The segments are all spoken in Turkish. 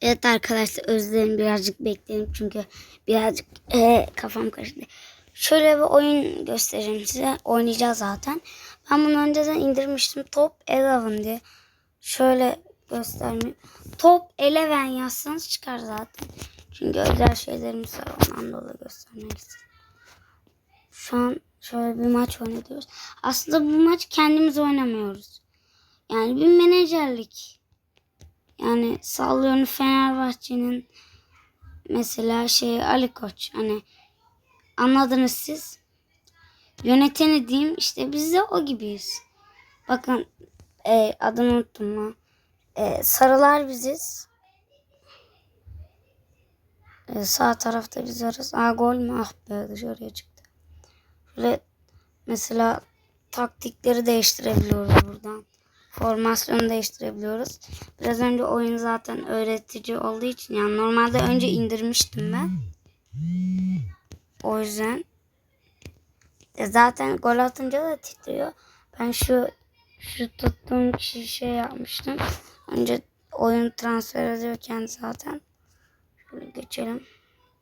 Evet arkadaşlar özlerim birazcık bekleyin çünkü birazcık e, kafam karıştı. Şöyle bir oyun göstereyim size. Oynayacağız zaten. Ben bunu önceden indirmiştim. Top 11 diye. Şöyle göstermeyeyim. Top 11 yazsanız çıkar zaten. Çünkü özel şeylerimiz var. Ondan dolayı göstermek istedim. Şu an şöyle bir maç oynuyoruz. Aslında bu maç kendimiz oynamıyoruz. Yani bir menajerlik. Yani sallıyorum Fenerbahçe'nin mesela şey Ali Koç hani anladınız siz. Yöneteni diyeyim işte biz de o gibiyiz. Bakın e, adını unuttum lan. E, sarılar biziz. E, sağ tarafta biz varız. Aa gol mü? Ah be dışarıya çıktı. Şöyle mesela taktikleri değiştirebiliyoruz buradan. Formasyonu değiştirebiliyoruz. Biraz önce oyun zaten öğretici olduğu için yani normalde önce indirmiştim ben. O yüzden e zaten gol atınca da titriyor. Ben şu şu tuttuğum kişi şey yapmıştım. Önce oyun transfer ediyorken zaten şöyle geçelim.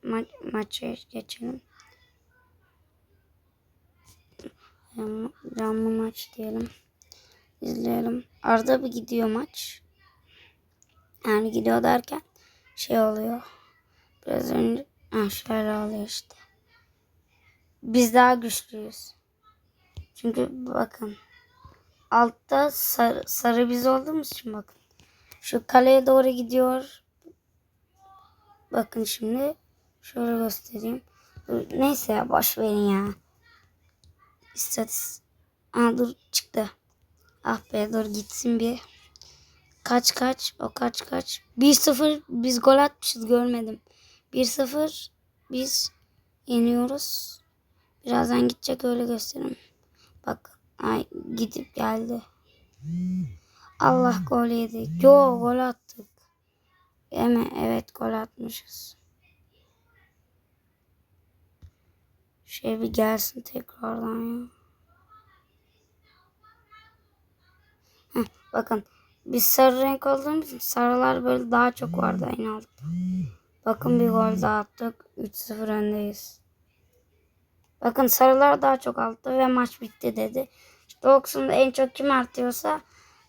Ma maça geçelim. Canlı maç diyelim. İzleyelim. Arada bir gidiyor maç. Yani gidiyor derken şey oluyor. Biraz önce ha, şöyle oluyor işte. Biz daha güçlüyüz. Çünkü bakın altta sarı, sarı biz olduğumuz için bakın. Şu kaleye doğru gidiyor. Bakın şimdi şöyle göstereyim. Neyse ya boş verin ya. İstatis. Aa dur çıktı. Ah be dur gitsin bir. Kaç kaç o kaç kaç. 1-0 biz gol atmışız görmedim. 1-0 biz yeniyoruz. Birazdan gidecek öyle göstereyim. Bak ay gidip geldi. Allah gol yedi. Yo gol attık. Eme evet gol atmışız. Şey bir gelsin tekrardan ya. Heh, bakın biz sarı renk olduğumuz için sarılar böyle daha çok vardı en altta. Bakın bir gol daha attık. 3-0 öndeyiz. Bakın sarılar daha çok altta ve maç bitti dedi. İşte o kısımda en çok kim artıyorsa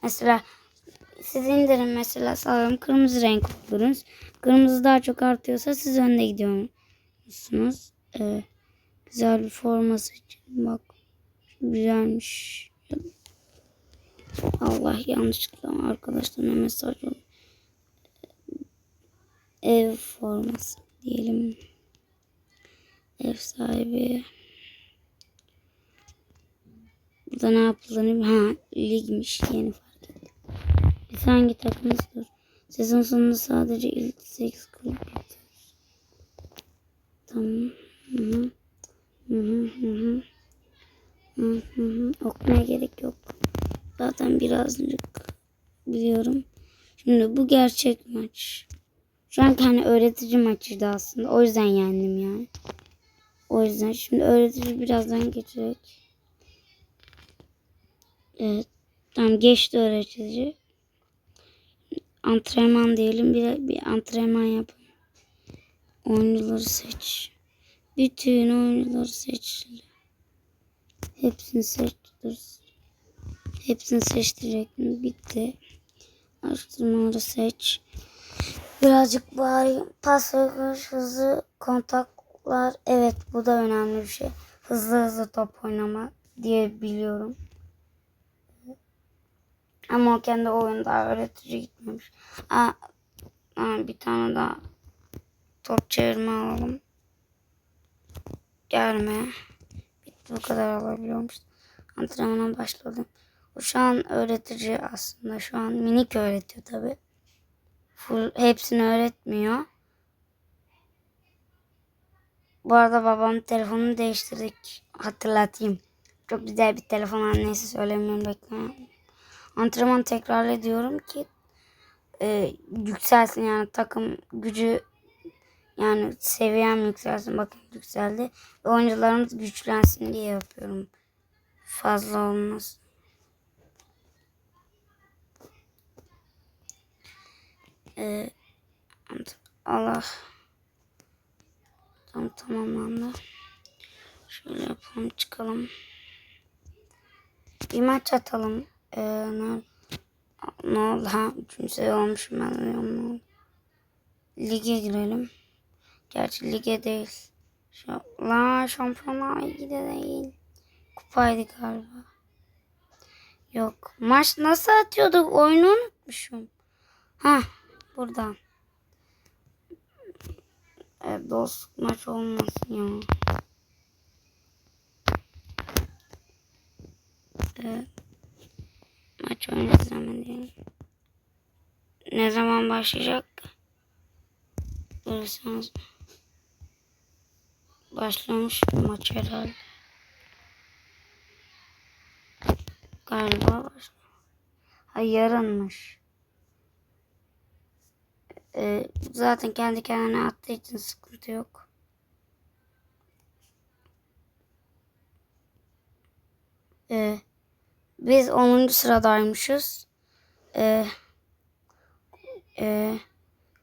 mesela siz indirin mesela sallıyorum kırmızı renk olursunuz. Kırmızı daha çok artıyorsa siz önde gidiyorsunuz. Ee, güzel bir forması için bak güzelmiş. Allah yanlışlıkla arkadaşlarına mesaj. Ev forması diyelim. Ev sahibi. Burada ne yapıldığını ha ligmiş yeni fark ettim. Biz hangi takımızdır? Sezon sonunda sadece ilk 8 kulüp yapıyoruz. Tamam. Hı hı. Hı hı hı hı. Hı hı hı. Okumaya gerek yok. Zaten birazcık biliyorum. Şimdi bu gerçek maç. Şu an hani öğretici maçıydı aslında. O yüzden yendim yani. O yüzden şimdi öğretici birazdan geçecek. Evet. Tamam geçti öğretici. Antrenman diyelim. Bir, bir antrenman yapın. Oyuncuları seç. Bütün oyuncuları seç. Hepsini seç. Hepsini seçtirecektim. Bitti. Araştırmaları seç. Birazcık bari pas ve koş, hızlı kontaklar. Evet bu da önemli bir şey. Hızlı hızlı top oynama diye biliyorum. Ama o kendi oyunda öğretici gitmemiş. Aa, aa, bir tane daha top çevirme alalım. Gelme. Bitti bu kadar alabiliyormuş. Antrenmana başladım. Şu an öğretici aslında. Şu an minik öğretiyor tabi. Full hepsini öğretmiyor. Bu arada babam telefonunu değiştirdik. Hatırlatayım. Çok güzel bir telefon annesi söylemiyorum bekle. Antrenman tekrar ediyorum ki e, yükselsin yani takım gücü yani seviyem yükselsin. Bakın yükseldi. Oyuncularımız güçlensin diye yapıyorum. Fazla olmaz. Ee, Allah. Tam tamamlandı. Şöyle yapalım çıkalım. Bir maç atalım. Ee, ne, ne oldu ha? Üçüncü seviye olmuşum ben. ne oldu. Lige girelim. Gerçi lige değil. Şu, la şampiyonlar ligi de değil. Kupaydı galiba. Yok. Maç nasıl atıyorduk? Oyunu unutmuşum. Ha, buradan. Evet, dost maç olmasın ya. Evet. Maç diyelim. Ne zaman başlayacak? Görürseniz. Başlamış maç herhalde. Galiba başlamış. Ha yarınmış. Ee, zaten kendi kendine attığı için sıkıntı yok. Ee, biz 10. sıradaymışız. Ee, e,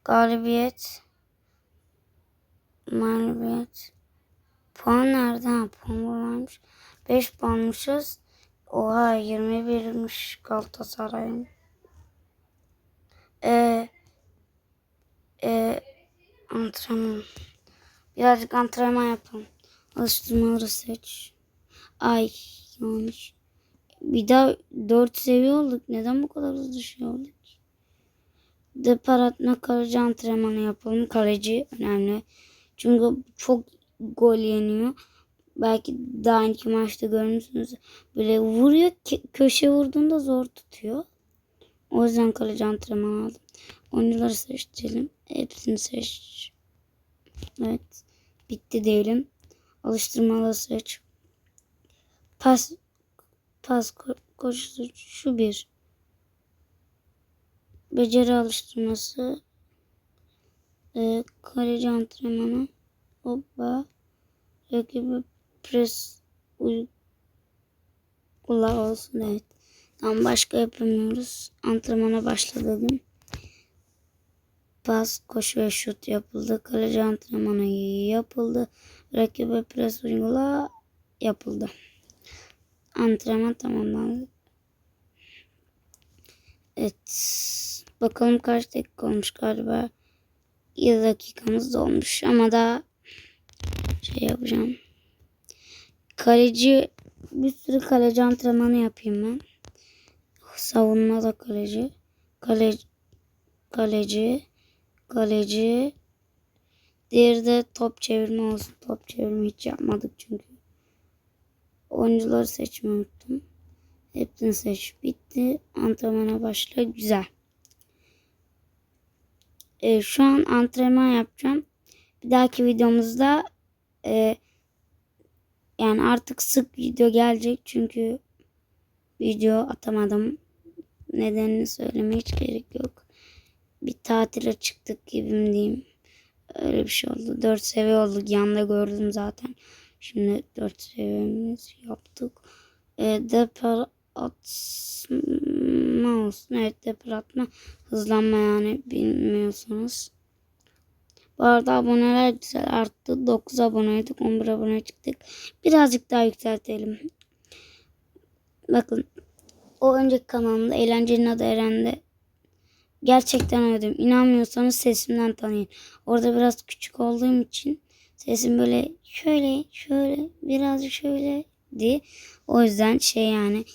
galibiyet mağlubiyet puan nerede? Ha, puan buradaymış. 5 puanmışız. Oha 21'miş Galatasaray'ın. Ee, e, antrenman. Birazcık antrenman yapalım. Alıştırmaları seç. Ay yanlış. Bir daha 4 seviye olduk. Neden bu kadar hızlı şey olduk? Depar atma kaleci antrenmanı yapalım. Kaleci önemli. Çünkü çok gol yeniyor. Belki daha önceki maçta görmüşsünüz. Böyle vuruyor. Köşe vurduğunda zor tutuyor. O yüzden kaleci antrenmanı aldım. Oyuncuları seçelim. Hepsini seç. Evet. Bitti diyelim. Alıştırmaları seç. Pas pas ko- koşusu şu bir. Beceri alıştırması. Ee, kaleci antrenmanı. Hoppa. Rakibi pres uygula olsun evet. Tam başka yapamıyoruz. Antrenmana başladım. Pas, koşu ve şut yapıldı. Kaleci antrenmanı yapıldı. Rakibe pres uygula yapıldı. Antrenman tamamlandı. Evet. Bakalım kaç dakika olmuş galiba. 7 dakikamız dolmuş ama daha şey yapacağım. Kaleci bir sürü kaleci antrenmanı yapayım ben. Savunma da kaleci. Kaleci kaleci kaleci Diğeri de top çevirme olsun. Top çevirme hiç yapmadık çünkü. Oyuncuları seçmeyi unuttum. Hepsini seç. Bitti. Antrenmana başla. Güzel. Ee, şu an antrenman yapacağım. Bir dahaki videomuzda e, yani artık sık video gelecek. Çünkü video atamadım. Nedenini söylemeye hiç gerek yok. Bir tatile çıktık gibim diyeyim. Öyle bir şey oldu. 4 seviye olduk. Yanda gördüm zaten. Şimdi 4 seviyemiz yaptık. E, depar atma olsun. Evet depar atma. Hızlanma yani bilmiyorsanız. Bu arada aboneler güzel arttı. 9 aboneydik. 11 abone çıktık. Birazcık daha yükseltelim. Bakın. O önceki kanalımda eğlencenin adı Eren'de gerçekten öldüm. İnanmıyorsanız sesimden tanıyın. Orada biraz küçük olduğum için sesim böyle şöyle şöyle biraz şöyle diye. O yüzden şey yani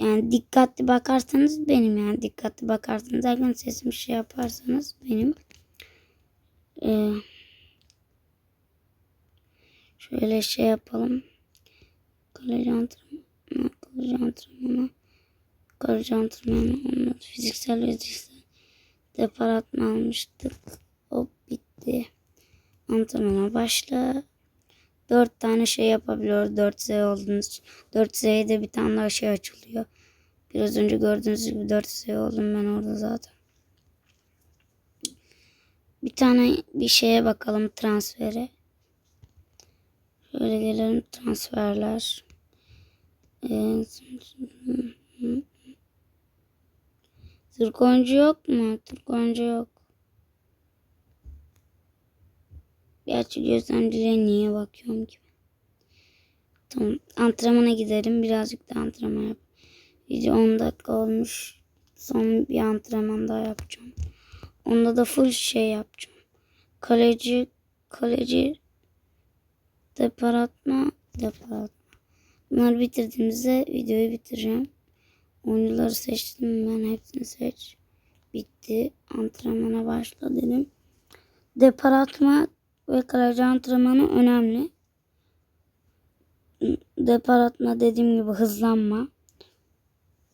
yani dikkatli bakarsanız benim yani dikkatli bakarsanız zaten sesim şey yaparsanız benim. Ee, şöyle şey yapalım. Kaleci antrenmanı, kaleci antrenmanı, kaleci antrenmanı, onlar fiziksel ve fiziksel depar atma almıştık. Hop bitti. Antrenmana başla. Dört tane şey yapabiliyoruz. Dört Z oldunuz. Dört Z'de bir tane daha şey açılıyor. Biraz önce gördüğünüz gibi dört Z oldum ben orada zaten. Bir tane bir şeye bakalım transfere. Şöyle gelelim transferler. Ee, Türk oyuncu yok mu? Türk oyuncu yok. Gerçi gözlemciliğe niye bakıyorum ki? Tamam. Antrenmana giderim. Birazcık da antrenman yap. Video 10 dakika olmuş. Son bir antrenman daha yapacağım. Onda da full şey yapacağım. Kaleci, kaleci, depar atma, depar atma. Bunları bitirdiğimizde videoyu bitireceğim. Oyuncuları seçtim. Ben hepsini seç. Bitti. Antrenmana başla dedim. Depar atma ve kaleci antrenmanı önemli. Depar atma dediğim gibi hızlanma.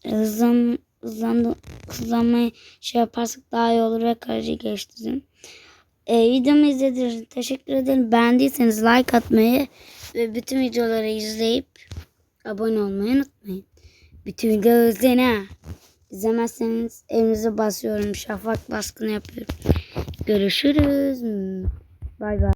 Hızlan, hızlandı, hızlanmayı şey yaparsak daha iyi olur ve kaleci geçtirdim. Ee, videomu izlediğiniz için teşekkür ederim. Beğendiyseniz like atmayı ve bütün videoları izleyip abone olmayı unutmayın. Bütün ha. İzlemezseniz evinize basıyorum. Şafak baskını yapıyorum. Görüşürüz. Bay bay.